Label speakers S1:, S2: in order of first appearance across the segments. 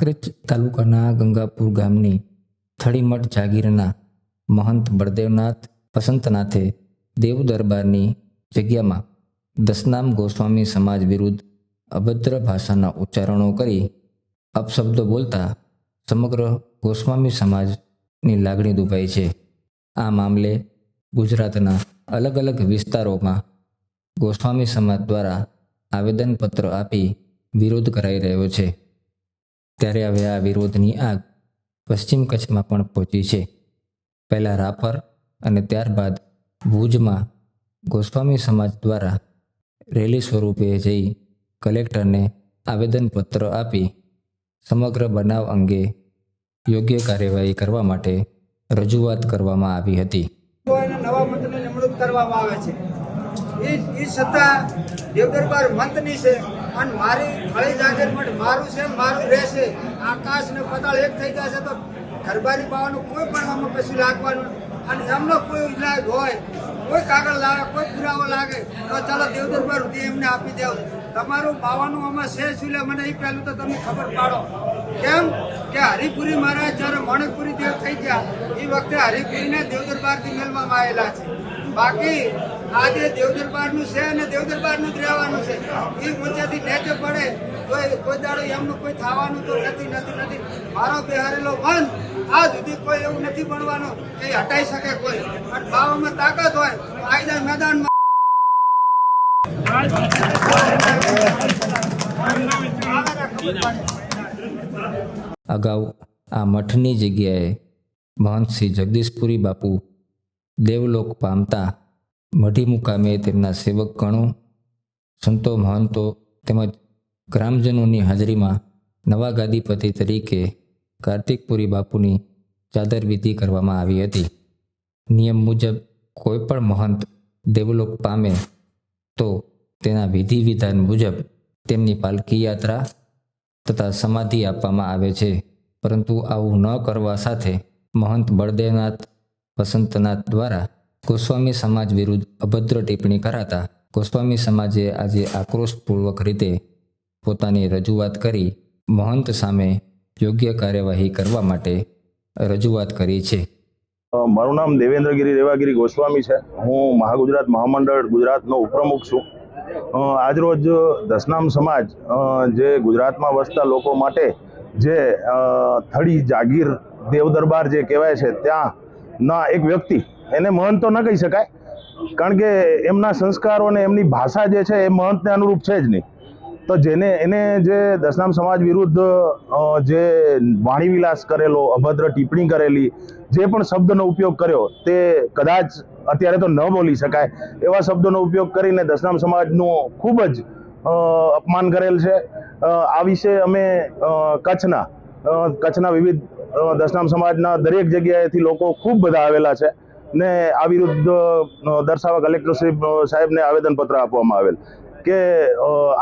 S1: કાંકરેજ તાલુકાના ગંગાપુર ગામની થળીમઠ જાગીરના મહંત બળદેવનાથ વસંતનાથે દેવ દરબારની જગ્યામાં દસનામ ગોસ્વામી સમાજ વિરુદ્ધ અભદ્ર ભાષાના ઉચ્ચારણો કરી અપશબ્દો બોલતા સમગ્ર ગોસ્વામી સમાજની લાગણી દુભાઈ છે. આ મામલે ગુજરાતના અલગ અલગ વિસ્તારોમાં ગોસ્વામી સમાજ દ્વારા આવેદનપત્ર આપી વિરોધ કરાઈ રહ્યો છે. ત્યારે હવે આ વિરોધની આગ પશ્ચિમ કચ્છમાં પણ પહોંચી છે. પહેલાં રાપર અને ત્યારબાદ ભુજમાં ગોસ્વામી સમાજ દ્વારા રેલી સ્વરૂપે જઈ કલેક્ટરને આવેદનપત્ર આપી સમગ્ર બનાવ અંગે યોગ્ય કાર્યવાહી કરવા માટે રજૂઆત કરવામાં આવી હતી.
S2: નવા મતને નિમણૂક કરવામાં આવે છે. એ એ સત્તા દેવદરબાર મંતની છે. અને મારી ફળી જાગીર માટે મારું છે, મારું રહેશે. આકાશ પતાળ એક થઈ જશે તો ઘરબારી પાવાનું કોઈ પણ આમાં કશું લાગવાનું અને એમનો કોઈ ઇલાજ હોય, કોઈ કાગળ લાગે, કોઈ પુરાવો લાગે, તો ચાલો દેવદરબાર સુધી એમને આપી દેવ. તમારું પાવાનું આમાં છે શું મને એ પહેલું તો તમે ખબર પાડો. કેમ? કે હરિપુરી મહારાજ જ્યારે મણકપુરી દેવ થઈ ગયા એ વખતે હરિપુરીને દેવદરબારથી મેળવામાં આવેલા છે. બાકી આજે દેવદરબારનું છે અને દેવદરબારનું જ રહેવાનું છે. એ ઊંચાથી નેચે પડે તો કોઈ દાડો એમનું કોઈ થવાનું તો નથી નથી નથી. મારો બિહારેલો મન આ સુધી કોઈ એવું નથી બનવાનું કે હટાઈ શકે કોઈ. અને બાવામાં તાકાત હોય તો આયદા મેદાનમાં
S1: અગાઉ આ મઠની જગ્યાએ મહંત શ્રી જગદીશપુરી બાપુ દેવલોક પામતા મઢી મુકામે તેમના સેવક ગણો સંતો, મહંતો તેમજ ગ્રામજનોની હાજરીમાં નવા ગાદીપતિ તરીકે કાર્તિકપુરી બાપુની ચાદર વિધિ કરવામાં આવી હતી. નિયમ મુજબ કોઈ પણ મહંત દેવલોક પામે તો તેના વિધિ વિધાન મુજબ તેમની પાલકી યાત્રા તથા સમાધિ આપવામાં આવે છે. પરંતુ આવું ન કરવા સાથે મહંત બળદેવનાથ વસંતનાથ દ્વારા ગોસ્વામી સમાજ વિરુદ્ધ અભદ્ર ટિપ્પણી કરાતા ગોસ્વામી સમાજે આજે આક્રોશપૂર્વક રીતે પોતાની રજૂઆત કરી મહંત સામે યોગ્ય કાર્યવાહી કરવા માટે રજૂઆત કરી છે.
S3: મારું નામ દેવેન્દ્રગીરી રેવાગીરી ગોસ્વામી છે. હું મહાગુજરાત મહામંડળ ગુજરાતનો ઉપપ્રમુખ છું. આજરોજ દસનામ સમાજ જે ગુજરાતમાં વસતા લોકો માટે જે થળી જાગીર દેવદરબાર જે કહેવાય છે, ત્યાં ના એક વ્યક્તિ. એને મહંત તો ન કહી શકાય. કારણ કે એમના સંસ્કારો અને એમની ભાષા જે છે એ મહંતને અનુરૂપ છે જ નહીં. તો જેને, એને જે દસનામ સમાજ વિરુદ્ધ જે વાણીવિલાસ કરેલો, અભદ્ર ટિપ્પણી કરેલી, જે પણ શબ્દનો ઉપયોગ કર્યો, તે કદાચ અત્યારે તો ન બોલી શકાય, એવા શબ્દોનો ઉપયોગ કરીને દસનામ સમાજનું ખૂબ જ અપમાન કરેલ છે. આ વિશે અમે કચ્છના કચ્છના વિવિધ દશનામ સમાજના દરેક જગ્યાએથી લોકો ખૂબ બધા આવેલા છે ને આ વિરુદ્ધ દર્શાવવા કલેક્ટર સાહેબને આવેદનપત્ર આપવામાં આવેલ કે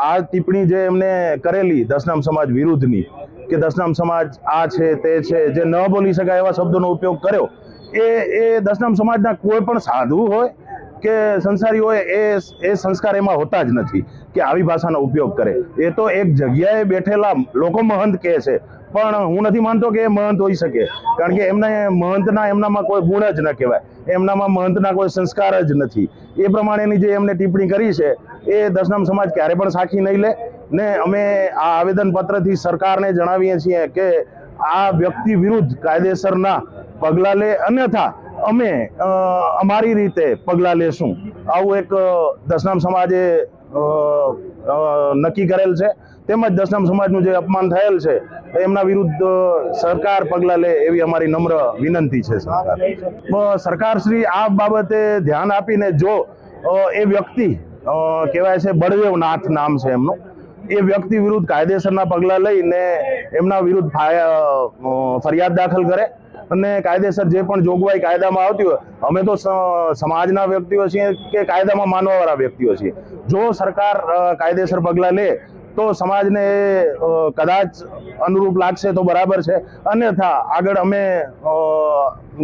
S3: આ ટિપ્પણી જે એમને કરેલી દશનામ સમાજ વિરુદ્ધની કે દશનામ સમાજ આ છે, તે છે, જે ન બોલી શકાય એવા શબ્દોનો ઉપયોગ કર્યો, એ એ દશનામ સમાજના કોઈ પણ સાધુ હોય કે સંસારી હોય એ એ સંસ્કાર એમાં હોતા જ નથી કે આવી ભાષાનો ઉપયોગ કરે. એ તો એક જગ્યાએ બેઠેલા લોકો મહંત કહે છે. પણ હું નથી માનતો કે એ મહંત હોઈ શકે. કારણ કે એમને મહંતના એમનામાં કોઈ ગુણ જ ન કહેવાય. એમનામાં મહંતના કોઈ સંસ્કાર જ નથી. એ પ્રમાણેની જે એમને ટિપ્પણી કરી છે, એ દશનામ સમાજ ક્યારે પણ સાખી નહીં લે. ને અમે આ આવેદન પત્રથી સરકારને જણાવીએ છીએ કે આ વ્યક્તિ વિરુદ્ધ કાયદેસરના પગલાં લે, અન્યથા અમે અમારી રીતે પગલાં લેશું. આવું એક દશનામ સમાજે નક્કી કરેલ છે. તેમજ દશનામ સમાજનું જે અપમાન થયેલ છે, એમના વિરુદ્ધ સરકાર પગલાં લે એવી અમારી નમ્ર વિનંતી છે, સરકાર. સરકારશ્રી આ બાબતે ધ્યાન આપીને જો એ વ્યક્તિ કહેવાય છે બળદેવનાથ નામ છે એમનું એ વ્યક્તિ વિરુદ્ધ કાયદેસરના પગલાં લઈને એમના વિરુદ્ધ ફરિયાદ દાખલ કરે અને કાયદેસર જે પણ જોગવાઈ કાયદામાં આવતી હોય, અમે તો સમાજના વ્યક્તિઓ છીએ કે કાયદામાં માનવાવાળા વ્યક્તિઓ છીએ. જો સરકાર કાયદેસર પગલાં લે, તો સમાજને કદાચ અનુરૂપ લાગશે તો બરાબર છે. અન્યથા આગળ અમે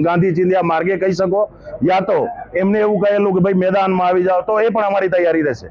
S3: ગાંધી ચિંધ્યા માર્ગે કહી શકો, યા તો એમને એવું કહેલું કે ભાઈ મેદાનમાં આવી જાઓ, તો એ પણ અમારી તૈયારી રહેશે.